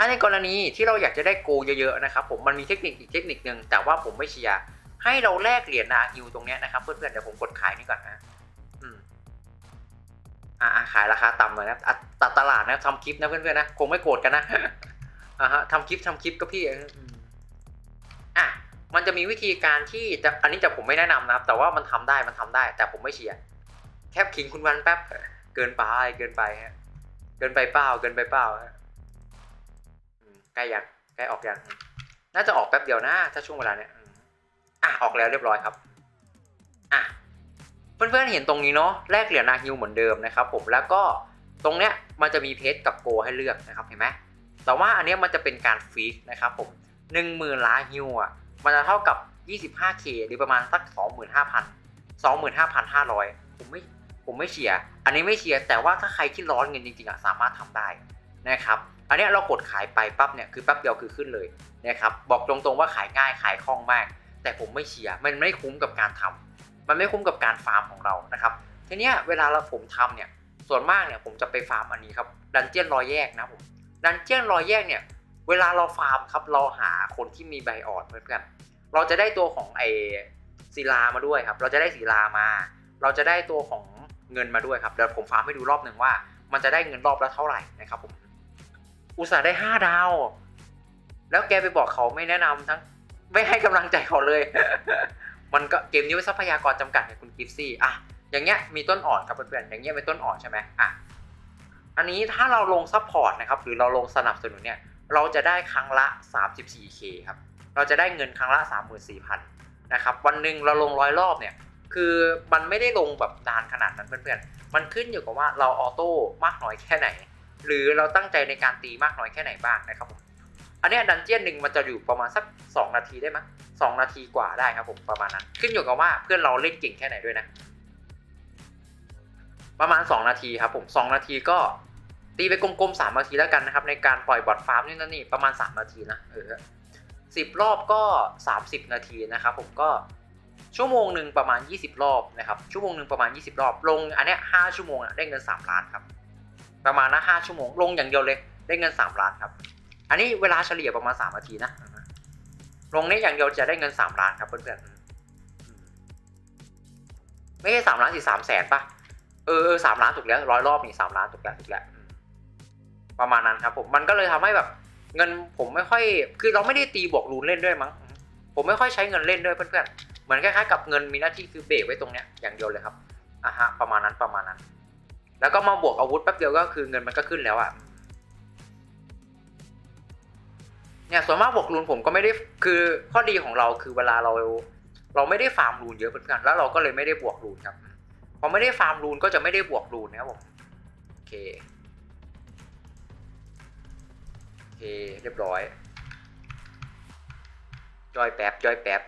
ถ้าในกรณีที่เราอยากจะได้โกเยอะๆนะครับผมมันมีเทคนิคอีกเทคนิคหนึ่งแต่ว่าผมไม่เชียร์ให้เราแลกเหรียญนาฮิวตรงนี้นะครับเพื่อนๆเดี๋ยวผมกดขายนี่ก่อนนะอืมอ่าขายราคาต่ำหน่อยนะตัดตลาดนะทำคลิปนะเพื่อนๆนะคงไม่โกรธกันนะอ่าฮะทำคลิปทำคลิปก็พี่เองอะมันจะมีวิธีการที่จะอันนี้จะผมไม่แนะนำนะครับ แต่ว่ามันทำได้มันทำได้ แต่ผมไม่เชียร์แคปขิงคุณวันแป๊บเกินไปเกินไปฮะเกินไปเปล่าเกินไปเปล่าฮะ กล้ยังใกล้ออกยังน่าจะออกแป๊บเดียวนะ ถ้าช่วงเวลาเนี้ยอะออกแล้วเรียบร้อยครับอะเพื่อนๆเห็นตรงนี้เนาะแลกเหรียญนาฮิวเหมือนเดิมนะครับ ผมแล้วก็ตรงเนี้ยมันจะมีเพชรกับโกให้เลือกนะครับเห็นไหมแต่ว่าอันเนี้ยมันจะเป็นการฟีกนะครับผมหนึ่งหมื่นล้านฮิวอะมันจะเท่ากับ 25k หรือประมาณสัก 25,000 25,500 ผมไม่ผมไม่เชียร์อันนี้ไม่เชียร์แต่ว่าถ้าใครที่ร้อนเงินจริงๆอะสามารถทำได้นะครับ อันนี้เรากดขายไปปั๊บเนี่ยคือแป๊บเดียวคือขึ้นเลยนะครับบอกตรงๆว่าขายง่ายขายคล่องมาก แต่ผมไม่เชียร์มันไม่คุ้มกับการทำมันไม่คุ้มกับการฟาร์มของเรานะครับทีนี้เวลาเราผมทำเนี่ยส่วนมากเนี่ยผมจะไปฟาร์มอันนี้ครับดันเจียนรอยแยกนะผมดันเจียนรอยแยกเนี่ยเวลาเราฟาร์มครับเราหาคนที่มีใบอ่อนเพื่อนๆเราจะได้ตัวของไอศิลามาด้วยครับ เราจะได้ศิลามา เราจะได้ตัวของเงินมาด้วยครับเดี๋ยวผมฟาร์มให้ดูรอบหนึ่งว่า มันจะได้เงินรอบละเท่าไหร่นะครับผม อุตส่าห์ได้ห้าดาว แล้วแกไปบอกเขาไม่แนะนำทั้ง ไม่ให้กำลังใจเขาเลย มันก็เกมนี้ทรัพยากรจำกัดไงคุณกิฟซี่อะอย่างเงี้ยมีต้นอ่อนครับเพื่อนๆอย่างเงี้ยเป็นต้นอ่อนใช่ไหมอะอันนี้ถ้าเราลงซัพพอร์ตนะครับหรือเราลงสนับสนุนเนี่ยเราจะได้ครั้งละ 34k ครับ เราจะได้เงินครั้งละ 34,000นะครับวันหนึ่งเราลงร้อยรอบเนี่ยคือมันไม่ได้ลงแบบนานขนาดนั้นเพื่อนๆ มันขึ้นอยู่กับว่าเราออโต้มากน้อยแค่ไหน หรือเราตั้งใจในการตีมากน้อยแค่ไหนบ้างนะครับผมอันนี้ดันเจียนหนึ่งมันจะอยู่ประมาณสัก 2 นาทีได้มั้ยสองนาทีกว่าได้ครับผมประมาณนั้น ขึ้นอยู่กับว่าเพื่อนเราเล่นเก่งแค่ไหนด้วยนะ ประมาณ 2 นาทีครับผม 2 นาทีก็ตีไปกลมๆ3นาทีแล้วกันนะครับ ในการปล่อยบอทฟาร์มนี่นั่นนี่ประมาณ 3 นาทีนะเออสิบรอบก็ 30 นาทีนะครับผมก็ชั่วโมงหนึ่งประมาณ 20 รอบนะครับชั่วโมงหนึ่งประมาณ 20 รอบ ลงอันเนี้ย5ชั่วโมงอะได้เงิน 3 ล้านครับ ประมาณนะ5ชั่วโมง ลงอย่างเดียวเลย ได้เงิน3ล้านครับ อันนี้เวลาเฉลี่ยประมาณ3นาทีนะ ลงนี้อย่างเดียวจะได้เงิน3ล้านครับเพื่อนๆ ไม่ใช่3ล้านสิ3แสนปะเออสามล้านถูกแล้วร้อยรอบนี่สามล้านถูกแล้วถูกแล้วประมาณนั้นครับผม มันก็เลยทำให้แบบ เงินผมไม่ค่อย คือเราไม่ได้ตีบวกรูนเล่นด้วยมั้ง ผมไม่ค่อยใช้เงินเล่นด้วยเพื่อนๆ เหมือนคล้ายๆกับเงินมีหน้าที่คือเบรกไว้ตรงเนี้ยอย่างเดียวเลยครับอะฮะประมาณนั้นประมาณนั้น แล้วก็มาบวกอาวุธแป๊บเดียวก็คือเงินมันก็ขึ้นแล้วอะเนี่ยส่วนมากบวกรูนผมก็ไม่ได้คือข้อดีของเราคือเวลาเรา เราไม่ได้ฟาร์มรูนเยอะเพื่อนๆแล้วเราก็เลยไม่ได้บวกรูนครับพอไม่ได้ฟาร์มรูนก็จะไม่ได้บวกรูนนะครับผมโอเคโอเคเรียบร้อยจอยแป๊บจอยแป๊บ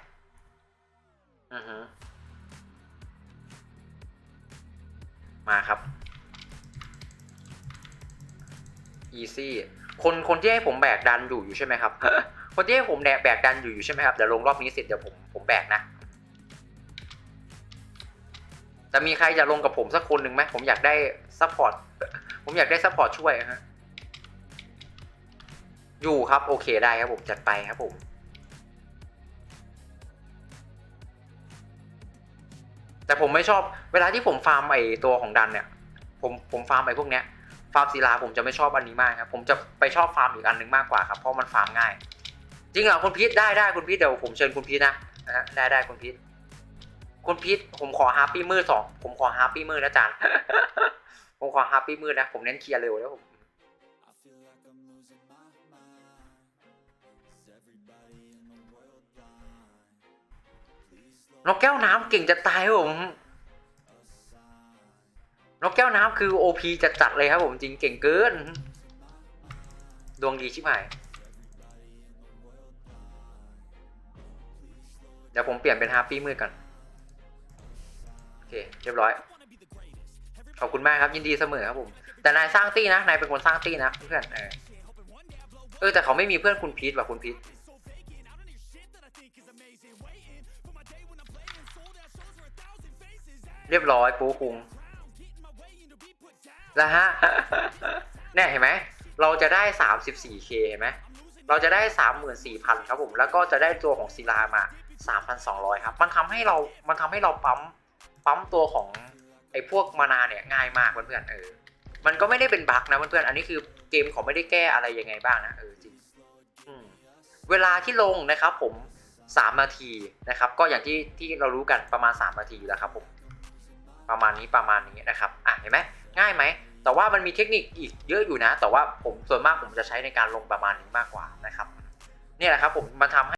อือฮึมาครับ easy คนคนที่ให้ผมแบกดันอยู่อยู่ใช่ไหมครับ คนที่ให้ผมแบกแบกดันอยู่อยู่ใช่ไหมครับเดี๋ยวลงรอบนี้เสร็จเดี๋ยวผมผมแบกนะ จะมีใครจะลงกับผมสักคนหนึ่งไหมผมอยากได้ซัพพอร์ตผมอยากได้ซัพพอร์ตช่วยฮะอยู่ครับโอเคได้ครับผมจัดไปครับผมแต่ผมไม่ชอบเวลาที่ผมฟาร์มไอตัวของดันเนี่ย ผมผมฟาร์มไอพวกเนี้ย ฟาร์มศิลาผมจะไม่ชอบอันนี้มากครับ ผมจะไปชอบฟาร์มอีกอันหนึงมากกว่าครับ เพราะมันฟาร์มง่าย จริงเหรอคุณพีทได้ได้คุณพีทเดี๋ยวผมเชิญคุณพีทนะนะฮะได้ได้คุณพีทคุณพีทผมขอฮาร์ปี้มือสองผมขอฮาร์ปี้มือนะจานผมขอฮาร์ปี้มือนะ ผมเน้นเคลียร์เร็วแล้วผมนกแก้วน้ำเก่งจะตายผม นกแก้วน้ำคือ OP จะจัดเลยครับผมจริงเก่งเกิน ดวงดีชิบหาย เดี๋ยวผมเปลี่ยนเป็นฮาร์ปี้มือกันโอเค เรียบร้อย ขอบคุณมากครับยินดีเสมอครับผม แต่นายสร้างตี้นะ นายเป็นคนสร้างตี้นะเพื่อนเออเออแต่เขาไม่มีเพื่อนคุณพีทว่ะคุณพีทเรียบร้อยปูคุง แล้วฮะเนี่ยเห็นไหมเราจะได้ 34k เห็นไหมเราจะได้ 34,000 ครับผม แล้วก็จะได้ตัวของศิลามา 3,200 ครับ มันทำให้เรา มันทำให้เราปั๊ม ปั๊มตัวของไอ้พวกมานาเนี่ยง่ายมากเพื่อนๆเออ มันก็ไม่ได้เป็นบั๊กนะเพื่อนๆ อันนี้คือเกมเขาไม่ได้แก้อะไรยังไงบ้างนะเออจริงเวลาที่ลงนะครับผม 3 นาทีนะครับ ก็อย่างที่ที่เรารู้กันประมาณ 3 นาทีแล้วครับผม ประมาณนี้ประมาณนี้นะครับ อะเห็นไหม ง่ายไหม แต่ว่ามันมีเทคนิคอีกเยอะอยู่นะ แต่ว่าผมส่วนมากผมจะใช้ในการลงประมาณนี้มากกว่านะครับ เนี่ยแหละครับผมมันทำให้